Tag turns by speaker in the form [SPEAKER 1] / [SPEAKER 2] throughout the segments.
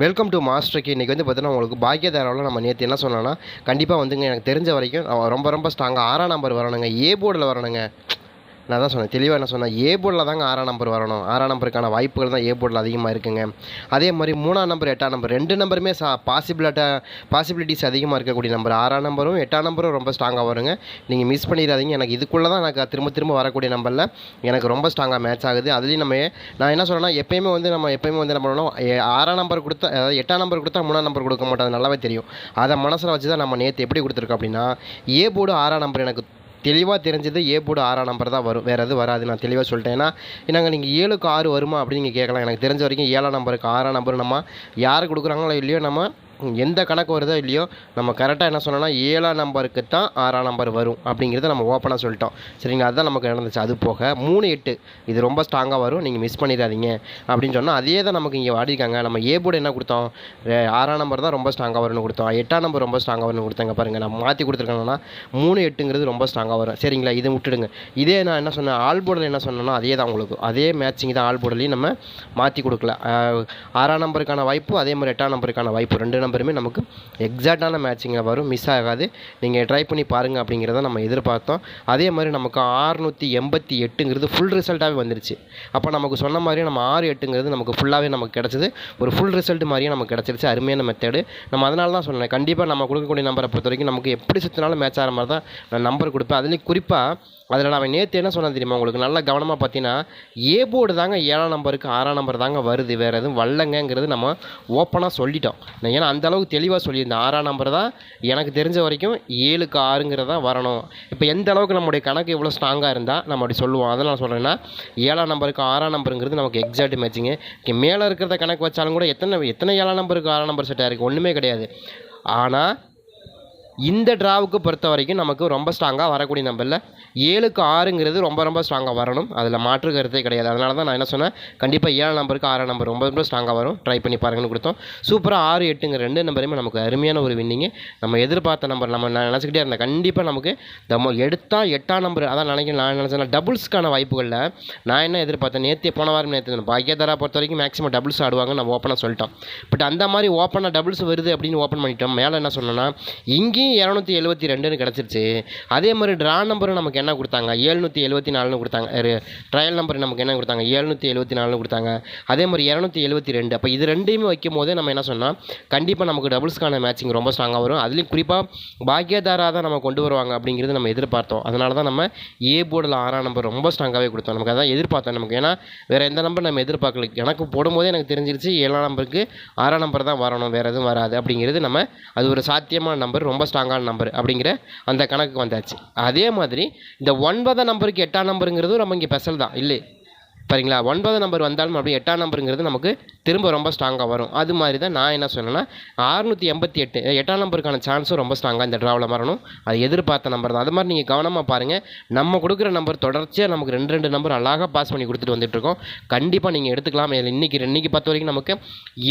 [SPEAKER 1] Welcome to மாஸ்டருக்கு இன்றைக்கி வந்து பார்த்தீங்கன்னா உங்களுக்கு பாக்கியதாராவில் நம்ம நேற்று என்ன சொன்னோன்னா கண்டிப்பாக வந்துங்க எனக்கு தெரிஞ்ச வரைக்கும் ரொம்ப ரொம்ப ஸ்ட்ராங்காக ஆறாம் நம்பர் வரணுங்க. ஏ போர்டில் வரணுங்க. நான் தான் சொன்னேன் தெளிவாக என்ன சொன்னேன் ஏ போர்டில் தாங்க ஆறாம் நம்பர் வரணும். ஆறாம் நம்பருக்கான வாய்ப்புகள் தான் ஏ போர்டில் அதிகமாக இருக்குங்க. அதே மாதிரி மூணாம் நம்பர் எட்டாம் நம்பர் ரெண்டு நம்பருமே சா பாசிபிலிட்டா பாசிபிலிட்டிஸ் அதிகமாக இருக்கக்கூடிய நம்பர் ஆறாம் நம்பரும் எட்டாம் நம்பரும் ரொம்ப ஸ்ட்ராங்காக வருங்க. நீங்கள் மிஸ் பண்ணிடாதீங்க. எனக்கு இதுக்குள்ளே தான் எனக்கு திரும்ப திரும்ப வரக்கூடிய நம்பரில் எனக்கு ரொம்ப ஸ்ட்ராங்காக மேட்ச் ஆகுது. அதுலேயும் நம்ம நான் என்ன சொல்கிறேன்னா எப்பயுமே வந்து நம்ம எப்பயுமே வந்து என்ன பண்ணணும் ஆறாம் நம்பர் கொடுத்தா அதாவது எட்டாம் நம்பர் கொடுத்தா மூணாம் நம்பர் கொடுக்க மாட்டோம். அது நல்லாவே தெரியும். அதை மனசில் வச்சு தான் நம்ம நேற்று எப்படி கொடுத்துருக்கோம் அப்படின்னா ஏ போர்டு ஆறாம் நம்பர் எனக்கு தெளிவாக தெரிஞ்சது ஏ போர்டு ஆறாம் நம்பர் தான் வரும். வேறு எதுவும் வராது. நான் தெளிவாக சொல்லிட்டேன். ஏன்னா என்னங்க நீங்கள் ஏழுக்கு ஆறு வருமா அப்படின்னு நீங்கள் கேட்கலாம். எனக்கு தெரிஞ்ச வரைக்கும் ஏழாம் நம்பருக்கு ஆறாம் நம்பர் நம்ம யார் கொடுக்குறாங்களோ இல்லையோ நம்ம எந்த கணக்கு வருதோ இல்லையோ நம்ம கரெக்டாக என்ன சொன்னோம்னா ஏழாம் நம்பருக்கு தான் ஆறாம் நம்பர் வரும் அப்படிங்கிறத நம்ம ஓப்பனாக சொல்லிட்டோம். சரிங்களா? அதுதான் நமக்கு நடந்துச்சு. அது போக மூணு எட்டு. இது ரொம்ப ஸ்ட்ராங்காக வரும். நீங்கள் மிஸ் பண்ணிடாதீங்க. அப்படின்னு சொன்னால் அதே தான் நமக்கு இங்கே வாடிருக்காங்க நம்ம ஏ போர்டு என்ன கொடுத்தோம்? ஆறாம் நம்பர் தான் ரொம்ப ஸ்ட்ராங்காக வரும்னு கொடுத்தோம். எட்டாம் நம்பர் ரொம்ப ஸ்ட்ராங்காக வரும்னு கொடுத்தாங்க பாருங்கள் நம்ம மாற்றி கொடுத்துருக்காங்கன்னா மூணு எட்டுங்கிறது ரொம்ப ஸ்ட்ராங்காக வரும். சரிங்களா? இதை விட்டுடுங்க. இதே நான் என்ன சொன்னேன்? ஆல் போர்டில் என்ன சொன்னேன்னா அதே தான் உங்களுக்கு. அதே மேட்சிங் தான் ஆல் போர்டுலையும் நம்ம மாற்றி கொடுக்கல. ஆறாம் நம்பருக்கான வாய்ப்பு அதே மாதிரி எட்டாம் நம்பருக்கான வாய்ப்பு. ரெண்டு நம்பர் நம்பருமே நமக்கு எக்ஸாக்டான மேட்சிங்காக வரும். மிஸ் ஆகாது. நீங்கள் ட்ரை பண்ணி பாருங்கள் அப்படிங்கிறத நம்ம எதிர்பார்த்தோம். அதே மாதிரி நமக்கு ஆறுநூற்றி எண்பத்தி எட்டுங்கிறது ஃபுல் ரிசல்ட்டாகவே வந்துருச்சு. அப்போ நமக்கு சொன்ன மாதிரியே நம்ம ஆறு எட்டுங்கிறது நமக்கு ஃபுல்லாகவே நமக்கு கிடச்சிது. ஒரு ஃபுல் ரிசல்ட் மாதிரியே நமக்கு கிடச்சிருச்சு. அருமையான மெத்தடு நம்ம அதனால தான் சொன்னேன் கண்டிப்பாக நம்ம கொடுக்கக்கூடிய நம்பரை பொறுத்த வரைக்கும் நமக்கு எப்படி சுற்றினாலும் மேட்ச் ஆகிற மாதிரி தான் நான் நம்பர் கொடுப்பேன். அதுலேயும் குறிப்பாக அதில் நான் நேற்று என்ன சொன்னேன் தெரியுமா உங்களுக்கு? நல்லா கவனமாக பார்த்தீங்கன்னா ஏ போர்டு தாங்க ஏழாம் நம்பருக்கு ஆறாம் நம்பர் தாங்க வருது. வேறு எதுவும் வரலங்கங்கிறது நம்ம ஓப்பனாக சொல்லிட்டோம். நான் ஏன்னா அந்த அளவுக்கு தெளிவாக சொல்லியிருந்தேன். ஆறாம் நம்பர் தான் எனக்கு தெரிஞ்ச வரைக்கும் ஏழுக்கு ஆறுங்கிறதா வரணும். இப்போ எந்த அளவுக்கு நம்முடைய கணக்கு எவ்வளோ ஸ்ட்ராங்காக இருந்தால் நம்ம அப்படி சொல்லுவோம். அதெல்லாம் நான் சொல்கிறேன்னா ஏழாம் நம்பருக்கு ஆறாம் நம்பருங்கிறது நமக்கு எக்ஸாக்ட் மேட்சிங்கு மேலே இருக்கிறத கணக்கு வச்சாலும் கூட எத்தனை எத்தனை ஏழாம் நம்பருக்கு ஆறாம் நம்பர் செட்டாக இருக்குது ஒன்றுமே கிடையாது. ஆனால் இந்த டிராவுக்கு பொறுத்த வரைக்கும் நமக்கு ரொம்ப ஸ்ட்ராங்காக வரக்கூடிய நம்பரில் ஏழுக்கு ஆறுங்கிறது ரொம்ப ரொம்ப ஸ்ட்ராங்காக வரணும். அதில் மாற்று கருத்தே கிடையாது. அதனால தான் நான் என்ன சொன்னேன்? கண்டிப்பாக ஏழு நம்பருக்கு ஆறாம் நம்பர் ரொம்ப ரொம்ப ஸ்ட்ராங்காக வரும். ட்ரை பண்ணி பாருங்கன்னு கொடுத்தோம். சூப்பராக ஆறு எட்டுங்க ரெண்டு நம்பருமே நமக்கு அருமையான ஒரு வின்னிங்கு நம்ம எதிர்பார்த்த நம்பர் நம்ம நான் நினச்சிக்கிட்டே இருந்தேன் கண்டிப்பாக நமக்கு நம்ம எடுத்தால் எட்டாம் நம்பர் அதான் நினைக்கிறேன் நான் நினச்சேன் டபுள்ஸ்க்கான வாய்ப்புகளில் நான் என்ன எதிர்பார்த்தேன்? நேற்று போன வாரம் நேற்று பாக்கியதாரா பொறுத்த வரைக்கும் மேக்ஸிமம் டபுள்ஸ் ஆடுவாங்க நம்ம ஓப்பனாக சொல்லிட்டோம். பட் அந்த மாதிரி ஓப்பனாக டபுள்ஸ் வருது அப்படின்னு ஓப்பன் பண்ணிட்டோம். மேலே என்ன சொன்னோன்னா இங்கேயும் இரநூத்தி எழுபத்தி ரெண்டுன்னு கிடச்சிருச்சு. அதே மாதிரி ட்ரா நம்பரும் நமக்கு என்ன கொடுத்தாங்க? ஏழ்நூற்றி எழுபத்தி நாலுன்னு கொடுத்தாங்க. ட்ரையல் நம்பர் நமக்கு என்ன கொடுத்தாங்க? ஏழ்நூற்றி எழுபத்தி நாலுன்னு கொடுத்தாங்க. அதே மாதிரி இரநூத்தி எழுபத்தி ரெண்டு. அப்போ இது ரெண்டையுமே வைக்கும் போதே நம்ம என்ன சொன்னால் கண்டிப்பாக நமக்கு டபுள்ஸ்க்கான மேட்சிங் ரொம்ப ஸ்ட்ராங்காக வரும். அதுலேயும் குறிப்பாக பாக்கியதாரா தான் நம்ம கொண்டு வருவாங்க அப்படிங்கிறது நம்ம எதிர்பார்த்தோம். அதனால தான் நம்ம ஏ போர்டில் ஆறாம் நம்பர் ரொம்ப ஸ்ட்ராங்காகவே கொடுத்தோம். நமக்கு அதான் எதிர்பார்த்தோம் நமக்கு. ஏன்னா வேறு எந்த நம்பர் நம்ம எதிர்பார்க்கல. எனக்கு போடும்போதே எனக்கு தெரிஞ்சிருச்சு ஏழாம் நம்பருக்கு ஆறாம் நம்பர் தான் வரணும். வேறு எதுவும் வராது அப்படிங்கிறது நம்ம அது ஒரு சாத்தியமான நம்பர் ரொம்ப ஸ்ட்ராங்கான நம்பர் அப்படிங்கிற அந்த கணக்கு வந்தாச்சு. அதே மாதிரி இந்த ஒன்பதாம் நம்பருக்கு எட்டாம் நம்பருங்கிறதும் நம்ம இங்கே ஸ்பெஷல் தான். இல்லை. சரிங்களா ஒன்பது நம்பர் வந்தாலும் அப்படி எட்டாம் நம்பருங்கிறது நமக்கு திரும்ப ரொம்ப ஸ்ட்ராங்காக வரும். அது மாதிரி தான் நான் என்ன சொன்னேன்னா அறுநூற்றி எண்பத்தி எட்டு எட்டாம் நம்பருக்கான சான்ஸும் ரொம்ப ஸ்ட்ராங்காக இந்த ட்ராவில் வரணும். அது எதிர்பார்த்த நம்பர் தான். அது மாதிரி நீங்கள் கவனமாக பாருங்கள் நம்ம கொடுக்குற நம்பர் தொடர்ச்சியாக நமக்கு ரெண்டு ரெண்டு நம்பர் அழகாக பாஸ் பண்ணி கொடுத்துட்டு வந்துட்டுருக்கோம் கண்டிப்பாக நீங்கள் எடுத்துக்கலாம். இதில் இன்றைக்கி இன்றைக்கி பார்த்த வரைக்கும் நமக்கு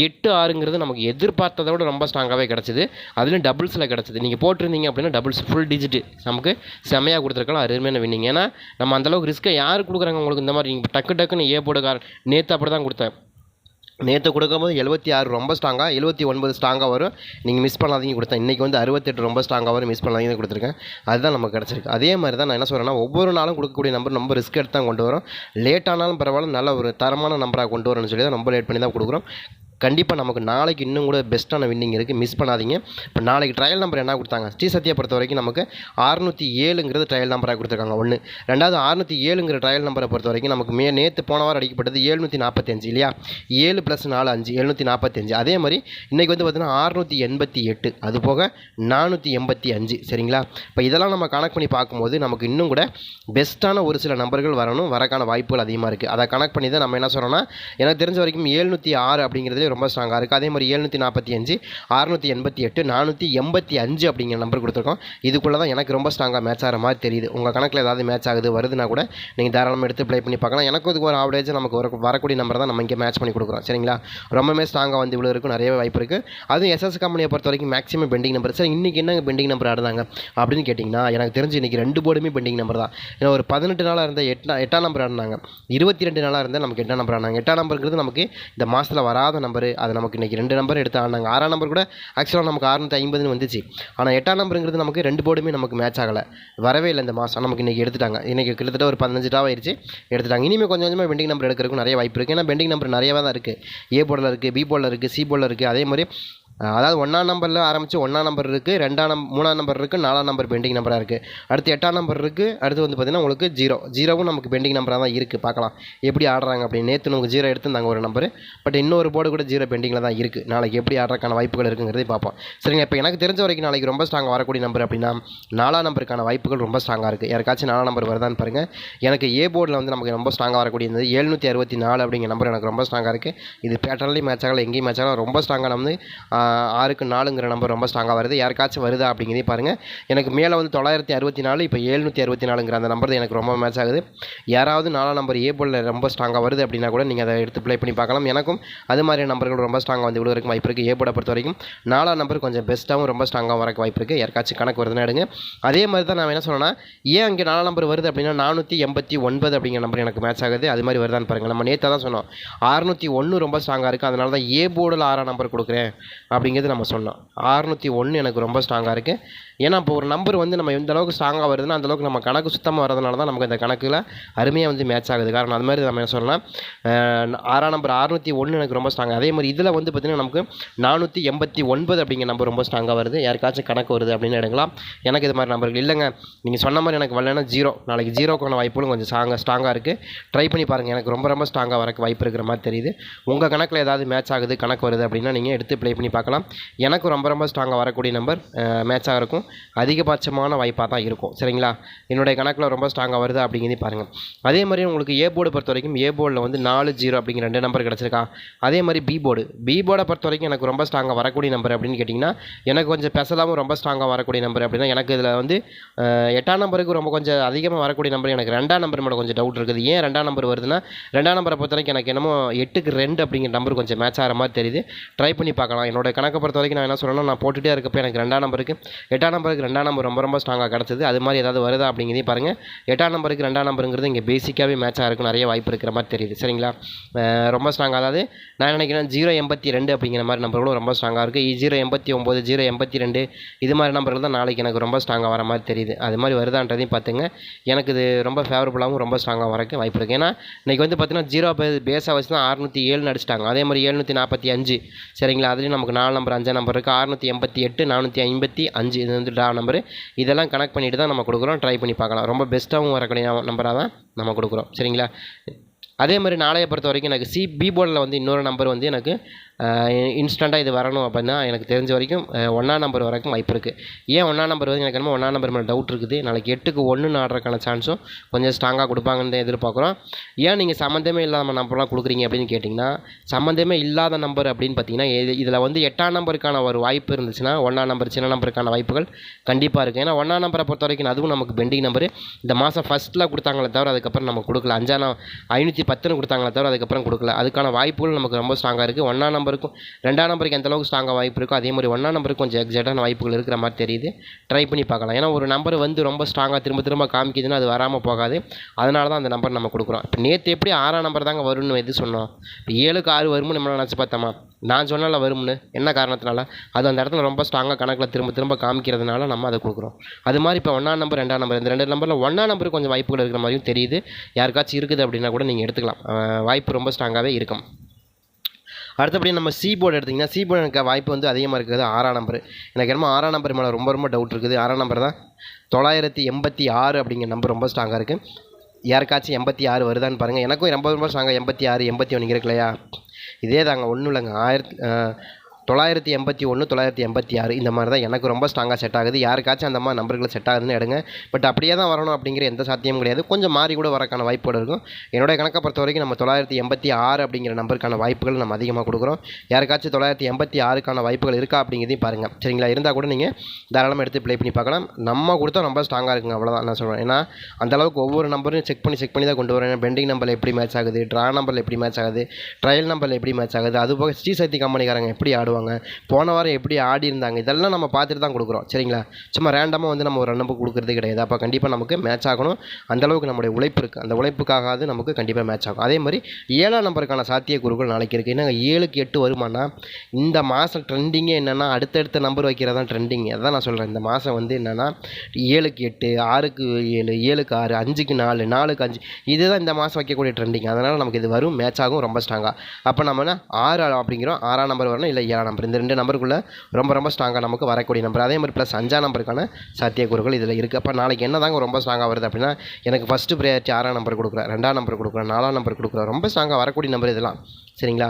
[SPEAKER 1] எட்டு ஆறுங்கிறது நமக்கு எதிர்பார்த்ததை விட ரொம்ப ஸ்ட்ராங்காகவே கிடச்சிது. அதுலேயும் டபுள்ஸில் கிடச்சிது. நீங்கள் போட்டிருந்தீங்க அப்படின்னா டபுள்ஸ் ஃபுல் டிஜிட்டு நமக்கு செமையாக கொடுத்துருக்கலாம். அருமையான வின்னிங் ஏன்னா நம்ம அந்தளவுக்கு ரிஸ்க்கை யார் கொடுக்குறாங்க? உங்களுக்கு இந்த மாதிரி நீங்கள் டக்கு டக்குன்னு ஏ போடுகார் நேற்று அப்படி தான் கொடுத்தேன். நேற்று கொடுக்கும்போது எழுபத்தி ஆறு ரொம்ப ஸ்ட்ராங்காக எழுபத்தி ஒன்பது ஸ்ட்ராங்காக வரும். நீங்கள் மிஸ் பண்ணாதீங்க கொடுத்தேன். இன்றைக்கி வந்து அறுபத்தெட்டு ரொம்ப ஸ்ட்ராங்காக வரும். மிஸ் பண்ணாதீங்க கொடுத்துருக்கேன். அதுதான் நமக்கு கிடச்சிருக்கு. அதே மாதிரி தான் நான் என்ன சொல்கிறேன்னா ஒவ்வொரு நாளும் கொடுக்கக்கூடிய நம்பர் ரொம்ப ரிஸ்க் எடுத்து தான் கொண்டு வரோம். லேட் ஆனாலும் பரவாயில்ல நல்ல ஒரு தரமான நம்பராக கொண்டு வரணும்னு சொல்லி தான் ரொம்ப லேட் பண்ணி தான் கொடுக்குறோம். கண்டிப்பாக நமக்கு நாளைக்கு இன்னும் கூட பெஸ்ட்டான வின்னிங் இருக்குது மிஸ் பண்ணாதீங்க. இப்போ நாளைக்கு ட்ரையல் நம்பர் என்ன கொடுத்தாங்க? ஸ்ரீ சத்யா பொறுத்த வரைக்கும் நமக்கு அறுநூற்றி ஏழுங்கிறது ட்ரையல் நம்பராக கொடுத்துருக்காங்க. ஒன்று ரெண்டாவது அறுநூற்றி ஏழுங்கிற ட்ரையல் நம்பரை பொறுத்த வரைக்கும் நமக்கு மே நேற்று போன வாரம் அடிக்கப்பட்டது ஏழ்நூற்றி நாற்பத்தஞ்சு இல்லையா? ஏழு ப்ளஸ் நாலு அஞ்சு எழுநூற்றி நாற்பத்தஞ்சு அதே மாதிரி இன்றைக்கி வந்து பார்த்தீங்கன்னா அறுநூற்றி எண்பத்தி எட்டு. அது போக நானூற்றி எண்பத்தி அஞ்சு. சரிங்களா? இப்போ இதெல்லாம் நம்ம கணக்கு பண்ணி பார்க்கும்போது நமக்கு இன்னும் கூட பெஸ்ட்டான ஒரு சில நம்பர்கள் வரணும் வரக்கான வாய்ப்புகள் அதிகமாக இருக்குது அதை கணக்கு பண்ணி தான் நம்ம என்ன சொல்கிறோம்னா எனக்கு தெரிஞ்ச வரைக்கும் ஏழ்நூற்றி ஆறு அப்படிங்கிறதுலே ரொம்ப ஸ்ட்ராங்காக இருக்குது அதே மாதிரி ஏழ்நூற்றி நாற்பத்தி அஞ்சு அறுநூற்றி எண்பத்தி எட்டு நானூற்றி எண்பத்தி அஞ்சு அப்படிங்கிற நம்பர் கொடுத்துருக்கோம். இதுக்குள்ளே தான் எனக்கு ரொம்ப ஸ்ட்ராங்காக மேட்ச் ஆகிற மாதிரி தெரியுது. உங்கள் கணக்கில் ஏதாவது மேட்ச் ஆகுது வருதுன்னா கூட நீங்கள் தாராளமாக எடுத்து ப்ளே பண்ணி பார்க்கலாம். எனக்கும் இதுக்கு ஒரு ஆவரேஜ் நமக்கு வர வரக்கூடிய நம்பர் தான் நம்ம இங்கே மேட்ச் பண்ணி கொடுக்குறோம். சரிங்களா? ரொம்பவே ஸ்ட்ராங்காக வந்து இவ்வளோ இருக்கும் நிறைய வாய்ப்பு இருக்குது அதுவும் எஸ்எஸ் கம்பெனியை பொறுத்த வரைக்கும் மேக்ஸிமம் பெண்டிங் நம்பர் சார் இன்றைக்கி என்னங்க பெண்டிங் நம்பர் ஆடுதாங்க? அப்படின்னு கேட்டிங்கன்னா எனக்கு தெரிஞ்சு இன்றைக்கி ரெண்டு போர்டுமே பெண்டிங் நம்பர் தான். ஏன்னா ஒரு பதினெட்டு நாளாக இருந்தால் எட்டா எட்டாம் நம்பர் ஆடினாங்க. இருபத்தி ரெண்டு நாளாக இருந்தால் நமக்கு எட்டாம் நம்பர் ஆனாங்க எட்டாம் நம்பருங்கிறது நமக்கு இந்த மாதத்தில் வராத நம்பர் நம்பர் அது நமக்கு இன்றைக்கி ரெண்டு நம்பர் எடுத்து ஆனாங்க ஆறாம் நம்பர் கூட ஆக்சுவலாக நமக்கு அறுநூற்றி ஐம்பதுன்னு வந்துச்சு. ஆனால் எட்டாம் நம்பருங்கிறது நமக்கு ரெண்டு போர்டுமே நமக்கு மேட்ச் ஆகலை. வரவே இல்லை இந்த மாதம் நமக்கு இன்றைக்கி எடுத்துட்டாங்க. இன்றைக்கி கிட்டத்தட்ட ஒரு பதினஞ்சு டாவ் ஆயிடுச்சு எடுத்துட்டாங்க. இனிமேல் கொஞ்சம் கொஞ்சமாக பெண்டிங் நம்பர் எடுக்கிறதுக்கு நிறைய வாய்ப்பு இருக்குது ஏன்னா பெண்டிங் நம்பர் நிறையவே தான் இருக்குது ஏ போர்டில் இருக்குது பி போர்டில் இருக்குது சி போர்டில் இருக்குது அதே மாதிரி அதாவது ஒன்றாம் நம்பரில் ஆரம்பித்து ஒன்றாம் நம்பர் இருக்குது ரெண்டாம் நம் மூணாம் நம்பர் இருக்குது நாலாம் நம்பர் பெண்டிங் நம்பராக இருக்குது அடுத்து எட்டாம் நம்பர் இருக்குது அடுத்து வந்து பார்த்திங்கன்னா உங்களுக்கு ஜீரோ ஜீரோவும் நமக்கு பெண்டிங் நம்பராக தான் இருக்குது பார்க்கலாம். எப்படி ஆடுறாங்க அப்படின்னு. நேற்று நமக்கு ஜீரோ எடுத்துருந்தாங்க ஒரு நம்பர் பட் இன்னொரு போர்டு கூட ஜீரோ பெண்டிங்கில் தான் இருக்குது நாளைக்கு எப்படி ஆடுறதுக்கான வாய்ப்புகள் இருக்குங்கிறதை பார்ப்போம். சரிங்க இப்போ எனக்கு தெரிஞ்ச வரைக்கும் நாளைக்கு ரொம்ப ஸ்ட்ராங்காக வரக்கூடிய நம்பர் அப்படின்னா நாலாம் நம்பருக்கான வாய்ப்புகள் ரொம்ப ஸ்ட்ராங்காக இருக்குது யாருக்காச்சும் நாலாம் நம்பர் வருதான்னு பாருங்கள் எனக்கு ஏ போர்டில் வந்து நமக்கு ரொம்ப ஸ்ட்ராங்காக வரக்கூடியது எழுநூற்றி அறுபத்தி நாலு அப்படிங்கிற நம்பர் எனக்கு ரொம்ப ஸ்ட்ராங்காக இருக்குது இது பேட்டர்லேயும் மேட்ச் ஆகல எங்கேயும் மேட்ச் ஆகல. ரொம்ப ஸ்ட்ராங்காக வந்து ஆறுக்கு நாலுங்கிற நம்பர் ரொம்ப ஸ்ட்ராங்காக வருது. யாருக்காச்சும் வருதா அப்படிங்கிறதே பாருங்கள் எனக்கு மேலே வந்து தொள்ளாயிரத்தி அறுபத்தி நாலு இப்போ எழுநூற்றி அறுபத்தி நாலுங்கிற அந்த நம்பர் எனக்கு ரொம்ப மேட்ச் ஆகுது. யாராவது நாலாம் நம்பர் ஏ போர்டில் ரொம்ப ஸ்ட்ராங்காக வருது அப்படின்னா கூட நீங்கள் அதை எடுத்து ப்ளே பண்ணி பார்க்கலாம். எனக்கும் அது மாதிரியான நம்பர்கள் ரொம்ப ஸ்ட்ராங்காக வந்து இவ்வளோ இருக்கும் வாய்ப்பு இருக்குது ஏ போர்டை பொறுத்த வரைக்கும் நாலாம் நம்பர் கொஞ்சம் பெஸ்ட்டாகவும் ரொம்ப ஸ்ட்ராங்காக வரக்கு வாய்ப்பு இருக்குது யாருக்காச்சும் கணக்கு வருதுன்னு எடுங்க. அதே மாதிரி தான் நான் என்ன சொன்னேன்னா ஏன் அங்கே நாலாம் நம்பர் வருது அப்படின்னா நானூற்றி எண்பத்தி ஒன்பது அப்படிங்கிற நம்பர் எனக்கு மேட்ச் ஆகுது. அது மாதிரி வருதான்னு பாருங்கள் நம்ம நேற்று தான் சொன்னோம். அறுநூற்றி ஒன்று ரொம்ப ஸ்ட்ராங்காக இருக்குது அதனால தான் ஏ போர்டில் ஆறாம் நம்பர் கொடுக்குறேன். அப்படிங்கிறது நம்ம சொன்னோம். அறுநூற்றி ஒன்று எனக்கு ரொம்ப ஸ்ட்ராங்காக இருக்குது ஏன்னா இப்போ ஒரு நம்பர் வந்து நம்ம எந்த அளவுக்கு ஸ்ட்ராங்காக வருதுன்னா அந்த அளவுக்கு நம்ம கணக்கு சுத்தமாக வரதுனால தான் நமக்கு இந்த கணக்கில் அருமையாக வந்து மேட்ச் ஆகுது. காரணம் அது மாதிரி நம்ம என்ன சொல்லலாம் ஆறாம் நம்பர் அறுநூற்றி ஒன்று எனக்கு ரொம்ப ஸ்ட்ராங்காக அதே மாதிரி இதில் வந்து பார்த்திங்கன்னா நமக்கு நானூற்றி எண்பத்தி ஒன்பது அப்படிங்கிற நம்பர் ரொம்ப ஸ்ட்ராங்காக வருது. யாருக்காச்சும் கணக்கு வருது அப்படின்னு எடுக்கலாம் எனக்கு இது மாதிரி நம்பர்கள் இல்லைங்க. நீங்கள் சொன்ன மாதிரி எனக்கு வரலன்னா ஜீரோ நாளைக்கு ஜீரோக்கான வாய்ப்புகளும் கொஞ்சம் ஸ்ட்ராங்காக ஸ்ட்ராங்காக இருக்குது ட்ரை பண்ணி பாருங்கள் எனக்கு ரொம்ப ரொம்ப ஸ்ட்ராங்காக வரக்கு வாய்ப்பு இருக்கிற மாதிரி தெரியுது. உங்கள் கணக்கில் ஏதாவது மேட்ச் ஆகுது கணக்கு வருது அப்படின்னா நீங்கள் எடுத்து ப்ளே பண்ணி பார்க்கலாம். எனக்கு ரொம்ப ரொம்ப ஸ்ட்ராங்காக வரக்கூடிய நம்பர் மேட்சாக இருக்கும். அதிகபட்சமான வாய்ப்பாக தான் இருக்கும். சரிங்களா? என்னுடைய கணக்கில் ரொம்ப ஸ்ட்ராங்காக வருது அப்படிங்கிறதே பாருங்கள் அதே மாதிரி உங்களுக்கு ஏ போர்டு பொறுத்த வரைக்கும் ஏ போர்டில் வந்து நாலு ஜீரோ அப்படிங்கிற ரெண்டு நம்பர் கிடச்சிருக்கா? அதே மாதிரி பி போர்டு பி போர்டை பொறுத்த வரைக்கும் எனக்கு ரொம்ப ஸ்ட்ராங்காக வரக்கூடிய நம்பர் அப்படின்னு கேட்டிங்கன்னா எனக்கு கொஞ்சம் பெசலாகவும் ரொம்ப ஸ்ட்ராங்காக வரக்கூடிய நம்பர் அப்படின்னா எனக்கு இதில் வந்து எட்டாம் நம்பருக்கு ரொம்ப கொஞ்சம் அதிகமாக வரக்கூடிய நம்பர் எனக்கு ரெண்டாம் நம்பர் மேலே கொஞ்சம் டவுட் இருக்குது. ஏன் ரெண்டாம் நம்பர் வருதுன்னா ரெண்டாம் நம்பரை பொறுத்த வரைக்கும் எனக்கு என்னமோ எட்டுக்கு ரெண்டு அப்படிங்கிற நம்பர் கொஞ்சம் மேட்ச் ஆகிற மாதிரி தெரியுது. ட்ரை பண்ணி பார்க்கலாம். என்னோட கணக்கை பொறுத்த வரைக்கும் நான் என்ன சொல்லணும் நான் போட்டுகிட்டே இருக்கப்போ எனக்கு ரெண்டாம் நம்பருக்கு எட்டாம் நம்பருக்கு ரெண்டாம் நம்பர் ரொம்ப ரொம்ப ஸ்ட்ராங்காக கிடச்சிது. அது மாதிரி ஏதாவது வருதா அப்படிங்கிறதையும் பாருங்கள் எட்டாம் நம்பருக்கு ரெண்டாம் நம்பருங்கிறது இங்கே பேசிக்காகவே மேட்சாக இருக்கும் நிறைய வாய்ப்பு இருக்கிற மாதிரி தெரியுது. சரிங்களா? ரொம்ப ஸ்ட்ராங்காக அதாவது நான் நினைக்கிறேன் ஜீரோ எண்பத்தி ரெண்டு அப்படிங்கிற மாதிரி நம்பர்களும் ரொம்ப ஸ்ட்ராங்காக இருக்குது ஜீரோ எண்பத்தி ஒம்பது ஜீரோ எண்பத்தி ரெண்டு இது மாதிரி நம்பர்கள் தான் நாளைக்கு எனக்கு ரொம்ப ஸ்ட்ராங்காக வர மாதிரி தெரியுது. அது மாதிரி வருதான்றதையும் பார்த்துங்க எனக்கு இது ரொம்ப ஃபேவரபுளாகவும் ரொம்ப ஸ்ட்ராங்காக வரக்கு வாய்ப்பு இருக்குது ஏன்னா இன்றைக்கி வந்து பார்த்தீங்கன்னா ஜீரோ பேஸாக வச்சு தான் அறுநூற்றி ஏழு அடிச்சிட்டாங்க. அதே மாதிரி எழுநூற்றி நாற்பத்தி அஞ்சு. சரிங்களா? அதுலேயும் நமக்கு நாலு நம்பர் அஞ்சாம் நம்பர் இருக்குது அறுநூற்றி எண்பத்தி எட்டு நானூற்றி ஐம்பத்தி அஞ்சு. இது வந்து டா நம்பரு. இதெல்லாம் கனெக்ட் பண்ணிட்டு தான் நம்ம கொடுக்குறோம். ட்ரை பண்ணி பார்க்கலாம். ரொம்ப பெஸ்ட்டாகவும் வரக்கூடிய நம்பராக தான் நம்ம கொடுக்குறோம். சரிங்களா? அதே மாதிரி நாளைய பொறுத்த வரைக்கும் எனக்கு சி பி போர்டில் வந்து இன்னொரு நம்பர் வந்து எனக்கு இன்ஸ்டண்ட்டாக இது வரணும் அப்படின்னா எனக்கு தெரிஞ்ச வரைக்கும் ஒன்றாம் நம்பர் வரைக்கும் வாய்ப்பு இருக்குது ஏன் ஒன்றாம் நம்பர் வந்து எனக்கு என்னமோ ஒன்றாம் நம்பர் மேலே டவுட் இருக்குது. நாளைக்கு எட்டுக்கு ஒன்றுன்னு ஆடுறதுக்கான சான்ஸும் கொஞ்சம் ஸ்ட்ராங்காக கொடுப்பாங்கன்னு தான் எதிர்பார்க்குறோம். ஏன் நீங்கள் சம்மந்தமே இல்லாத நம்பர்லாம் கொடுக்குறீங்க அப்படின்னு கேட்டிங்கன்னா சம்மந்தமே இல்லாத நம்பர் அப்படின்னு பார்த்தீங்கன்னா இது இதில் வந்து எட்டாம் நம்பருக்கான ஒரு வாய்ப்பு இருந்துச்சுன்னா ஒன்றாம் நம்பர் சின்ன நம்பருக்கான வாய்ப்புகள் கண்டிப்பாக இருக்குது ஏன்னா ஒன்றாம் நம்பரை பொறுத்த வரைக்கும் அதுவும் நமக்கு பெண்டிங் நம்பர் இந்த மாதம் ஃபஸ்ட்டில் கொடுத்தாங்களே தவிர அதுக்கப்புறம் நம்ம கொடுக்கல. அஞ்சாம் ஐநூற்றி பத்துன்னு கொடுத்தாங்களே தவிர அதுக்கப்புறம் கொடுக்கல. அதுக்கான வாய்ப்புகள் நமக்கு ரொம்ப ஸ்ட்ராங்காக இருக்குது ஒன்றாம் நம்பர் நம்பருக்கும். ரெண்டாம் நம்பருக்கு எந்த அளவுக்கு ஸ்ட்ராங்காக வாய்ப்பு இருக்கோ அதே மாதிரி ஒன்றாம் நம்பருக்கு கொஞ்சம் எக்ஸாக்டான வாய்ப்புகள் இருக்கிற மாதிரி தெரியுது. ட்ரை பண்ணி பார்க்கலாம். ஏன்னா ஒரு நம்பர் வந்து ரொம்ப ஸ்ட்ராங்காக திரும்ப திரும்ப காமிக்குதுன்னா அது வராமல் போகாது. அதனால தான் அந்த நம்பர் நம்ம கொடுக்குறோம். இப்போ நேற்று எப்படி ஆறாம் நம்பர் தாங்க வரும்னு எது சொன்னோம்? இப்போ ஏழுக்கு ஆறு வரும்னு நம்ம நினச்சி பார்த்தோமா? நான் சொன்னால வரும்னு. என்ன காரணத்தினால? அது அந்த இடத்துல ரொம்ப ஸ்ட்ராங்காக கணக்கில் திரும்ப திரும்ப காமிக்கிறதுனால நம்ம அதை கொடுக்குறோம். அது மாதிரி இப்போ ஒன்றாம் நம்பர் ரெண்டாம் நம்பர் இந்த ரெண்டு நம்பரில் ஒன்றாம் நம்பருக்கு கொஞ்சம் வாய்ப்புகள் இருக்கிற மாதிரியும் தெரியுது. யாருக்காச்சும் இருக்குது அப்படின்னா கூட நீங்கள் எடுத்துக்கலாம். வாய்ப்பு ரொம்ப ஸ்ட்ராங்காகவே இருக்கும். அடுத்தபடி நம்ம சி போர்டு எடுத்திங்கன்னா சி போர்டு எனக்கு வாய்ப்பு வந்து அதிகமாக இருக்கிறது ஆறாம் நம்பர் எனக்கு என்னமோ ஆறாம் நம்பர் மேலே ரொம்ப ரொம்ப டவுட் இருக்குது. ஆறாம் நம்பர் தான் தொள்ளாயிரத்தி எண்பத்தி ஆறு அப்படிங்கிற நம்பர் ரொம்ப ஸ்ட்ராங்காக இருக்குது யாருக்காச்சும் எண்பத்தி ஆறு வருதான்னு பாருங்கள் எனக்கும் ரொம்ப ரொம்ப ஸ்ட்ராங்காக எண்பத்தி ஆறு எண்பத்தி ஒன்று இருக்கு இல்லையா? இதே தாங்க ஒன்றும் இல்லைங்க ஆயிரத்தி தொள்ளாயிரத்தி எண்பத்தி ஒன்று தொள்ளாயிரத்தி எண்பத்தி ஆறு இந்த மாதிரி தான் எனக்கு ரொம்ப ஸ்ட்ராங்காக செட் ஆகுது. யாருக்காச்சும் அந்த மாதிரி நம்பர்கள் செட் ஆகுதுன்னு எடுங்க. பட் அப்படியே தான் வரணும் அப்படிங்கிற எந்த சாத்தியமும் கிடையாது. கொஞ்சம் மாறி கூட வரக்கான வாய்ப்புகள் இருக்கும். என்னோட கணக்கை பொறுத்த வரைக்கும் நம்ம தொள்ளாயிரத்தி எண்பத்தி ஆறு அப்படிங்கிற நம்பருக்கான வாய்ப்புகள் நம்ம அதிகமாக கொடுக்குறோம். யாருக்காச்சும் தொள்ளாயிரத்தி எண்பத்தி ஆறுக்கான வாய்ப்புகள் இருக்கா அப்படிங்கிறதையும் பாருங்கள் சரிங்களா? இருந்தால் கூட நீங்கள் தாராளமாக எடுத்து ப்ளே பண்ணி பார்க்கலாம். நம்ம கொடுத்தா ரொம்ப ஸ்ட்ராங்காக இருக்குங்க. அவ்வளோதான் நான் சொல்கிறேன் ஏன்னா அந்தளவுக்கு ஒவ்வொரு நம்பரும் செக் பண்ணி செக் பண்ணி தான் கொண்டு வரேன் பெண்டிங் நம்பரில் எப்படி மேட்ச் ஆகுது? ட்ரா நம்பரில் எப்படி மேட்ச் ஆகுது? ட்ரையல் நம்பரில் எப்படி மேட்ச் ஆகுது? அது போக ஸ்ரீசக்தி கம்பெனிக்காரங்க எப்படி ஆடுவாங்க? பண்ணுவாங்க போன வாரம் எப்படி ஆடி இருந்தாங்க? இதெல்லாம் நம்ம பார்த்துட்டு தான் கொடுக்குறோம். சரிங்களா? சும்மா ரேண்டமாக வந்து நம்ம ஒரு ரன்னுக்கு கொடுக்குறது கிடையாது. அப்போ கண்டிப்பாக நமக்கு மேட்ச் ஆகணும். அந்தளவுக்கு நம்மளுடைய உழைப்பு இருக்குது அந்த உழைப்புக்காகாது நமக்கு கண்டிப்பாக மேட்ச் ஆகும். அதே மாதிரி ஏழாம் நம்பருக்கான சாத்திய குறுக்கள் நாளைக்கு இருக்குது என்னங்க ஏழுக்கு எட்டு வருமானா? இந்த மாதம் ட்ரெண்டிங்கே என்னென்னா அடுத்தடுத்த நம்பர் வைக்கிறது தான் ட்ரெண்டிங் அதான் நான் சொல்கிறேன் இந்த மாதம் வந்து என்னென்னா ஏழுக்கு எட்டு ஆறுக்கு ஏழு ஏழுக்கு ஆறு அஞ்சுக்கு நாலு நாலுக்கு அஞ்சு. இதுதான் இந்த மாதம் வைக்கக்கூடிய ட்ரெண்டிங் அதனால் நமக்கு இது வரும் மேட்ச் ஆகும் ரொம்ப ஸ்ட்ராங்காக அப்போ நம்ம என்ன ஆறு அப்படிங்கிறோம். ஆறாம் நம்பர் வரணும் இல்லை ஏழாம் நம்பர் இந்த ரெண்டு நம்பருக்குள்ளே ரொம்ப ரொம்ப ஸ்ட்ராங்காக நமக்கு வரக்கூடிய நம்பர் அதே மாதிரி ப்ளஸ் அஞ்சாம் நம்பருக்கான சாத்தியக்கூறுகள் இதில் இருக்குது அப்போ நாளைக்கு என்ன தாங்க ரொம்ப ஸ்ட்ராங்காக வருது அப்படின்னா எனக்கு ஃபஸ்ட்டு ப்ரையாரிட்டி ஆறாம் நம்பர் கொடுக்குறேன் ரெண்டாம் நம்பர் கொடுக்குறேன் நாலாம் நம்பர் கொடுக்குறேன். ரொம்ப ஸ்ட்ராங்காக வரக்கூடிய நம்பர் இதெல்லாம். சரிங்களா?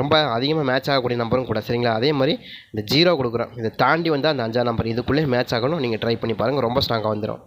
[SPEAKER 1] ரொம்ப அதிகமாக மேட்ச் ஆகக்கூடிய நம்பரும் கூட. சரிங்களா? அதே மாதிரி இந்த ஜீரோ கொடுக்குறோம். இதை தாண்டி வந்து அந்த அஞ்சாம் நம்பர் இதுக்குள்ளே மேட்ச் ஆகணும். நீங்கள் ட்ரை பண்ணி பாருங்கள் ரொம்ப ஸ்ட்ராங்காக வந்துடும்